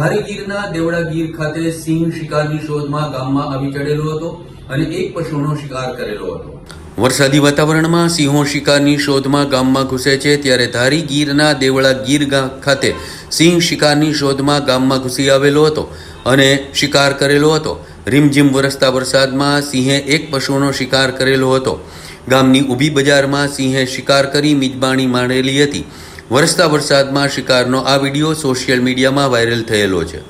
ધારી ગીરના દેવડા ગીર ખાતે સિંહ શિકારની શોધમાં ગામમાં આવી ચડેલો હતો અને એક પશુનો શિકાર કરેલો હતો. વરસાદી વાતાવરણમાં સિંહો શિકારની શોધમાં ગામમાં ઘૂસે છે ત્યારે ધારી ગીરના દેવળા ગીર ખાતે સિંહ શિકારની શોધમાં ગામમાં ઘૂસી આવેલો હતો અને શિકાર કરેલો હતો. રીમઝીમ વરસતા વરસાદમાં સિંહે એક પશુનો શિકાર કરેલો હતો. ગામની ઊભી બજારમાં સિંહે શિકાર કરી મિજબાણી માણેલી હતી. વરસતા વરસાદમાં શિકારનો આ વીડિયો સોશિયલ મીડિયામાં વાયરલ થયેલો છે.